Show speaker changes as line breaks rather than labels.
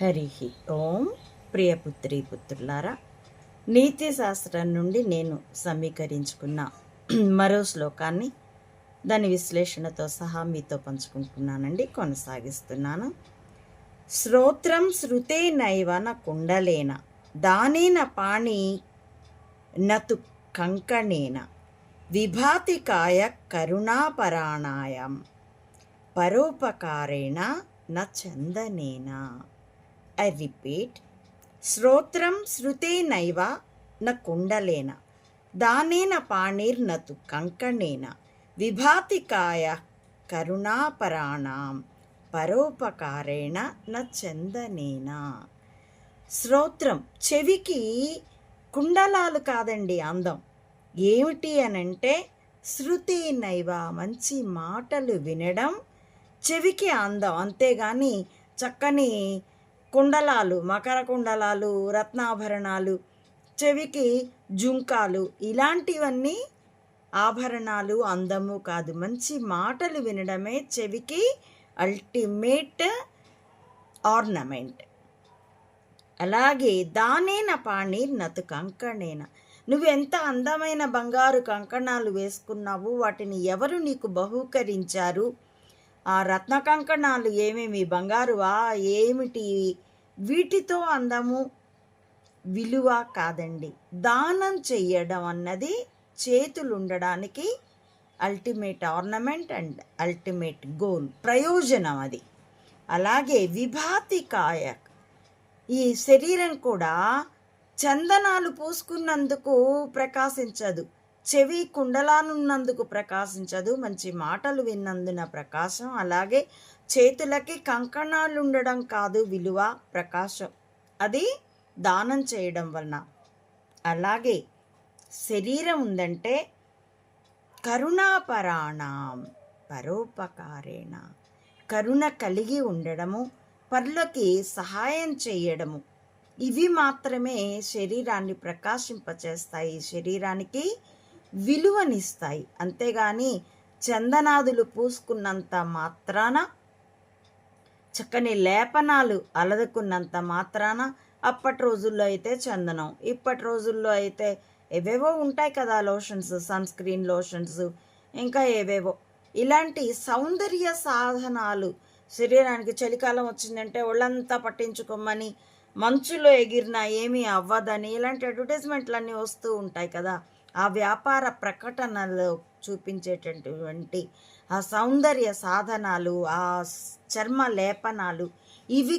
హరి ఓం ప్రియపుత్రి పుత్రులారా నీతి శాస్త్రం నుండి నేను సమీకరించుకున్న మరో శ్లోకాన్ని దాని విశ్లేషణతో సహా మీతో పంచుకుంటున్నానండి కొనసాగిస్తున్నాను. శ్రోత్రం శృతే నైవన కుండలేన దానేన పాణి నతు కంకణేన విభాతికాయ కరుణాపరాణాయం పరోపకారేణ న చందనేనా. ఐ రిపీట్ శ్రోత్రం శృతేనైవ న కుండలేన దానేన పాణిర్నతు కంకణేన విభాతికాయ కరుణాపరాణాం పరోపకారేణ న చందనేన. శ్రోత్రం చెవికి కుండలాలు కాదండి అందం. ఏమిటి అనంటే శృతి నైవ మంచి మాటలు వినడం చెవికి అందం. అంతేగాని చక్కని కుండలాలు మకర కుండలాలు రత్నాభరణాలు చెవికి జుంకాలు ఇలాంటివన్నీ ఆభరణాలు అందము కాదు. మంచి మాటలు వినడమే చెవికి అల్టిమేట్ ఆర్నమెంట్ అలాగే దానేన పాణి నతు కంకణేన. నువ్వు ఎంత అందమైన బంగారు కంకణాలు వేసుకున్నావు వాటిని ఎవరు నీకు బహూకరించారు? ఆ రత్న కంకణాలు ఏమేమి బంగారువా? ఏమిటి? వీటితో అందము విలువ కాదండి. దానం చెయ్యడం అన్నది చేతులు ఉండడానికి ultimate ornament and ultimate goal ప్రయోజనం అది. అలాగే విభాతికాయ ఈ శరీరం కూడా చందనాలు పూసుకున్నందుకు ప్రకాశించదు. చెవి కుండలానున్నందుకు ప్రకాశించదు మంచి మాటలు విన్నందున ప్రకాశం. అలాగే చేతులకి కంకణాలుండడం కాదు విలువ ప్రకాశం. అది దానం చేయడం వలన. అలాగే శరీరం ఉందంటే కరుణాపరాణం పరోపకారేణ. కరుణ కలిగి ఉండడము పరులకి సహాయం చేయడము. ఇవి మాత్రమే శరీరాన్ని ప్రకాశింపచేస్తాయి. శరీరానికి విలువనిస్తాయి. అంతేగాని చందనాదులు పూసుకున్నంత మాత్రాన చక్కని లేపనాలు అలదుకున్నంత మాత్రాన అప్పటి రోజుల్లో అయితే చందనం. ఇప్పటి రోజుల్లో అయితే ఏవేవో ఉంటాయి కదా లోషన్స్ సన్ స్క్రీన్ లోషన్స్ ఇంకా ఏవేవో. ఇలాంటి సౌందర్య సాధనాలు శరీరానికి చలికాలం వచ్చిందంటే ఒళ్ళంతా పట్టించుకోమని మంచులో ఎగిరినా ఏమీ అవ్వదని ఇలాంటి అడ్వర్టైజ్మెంట్లన్నీ వస్తూ ఉంటాయి కదా. ఆ వ్యాపార ప్రకటనలో చూపించేటటువంటి ఆ సౌందర్య సాధనాలు ఆ చర్మ లేపనాలు ఇవి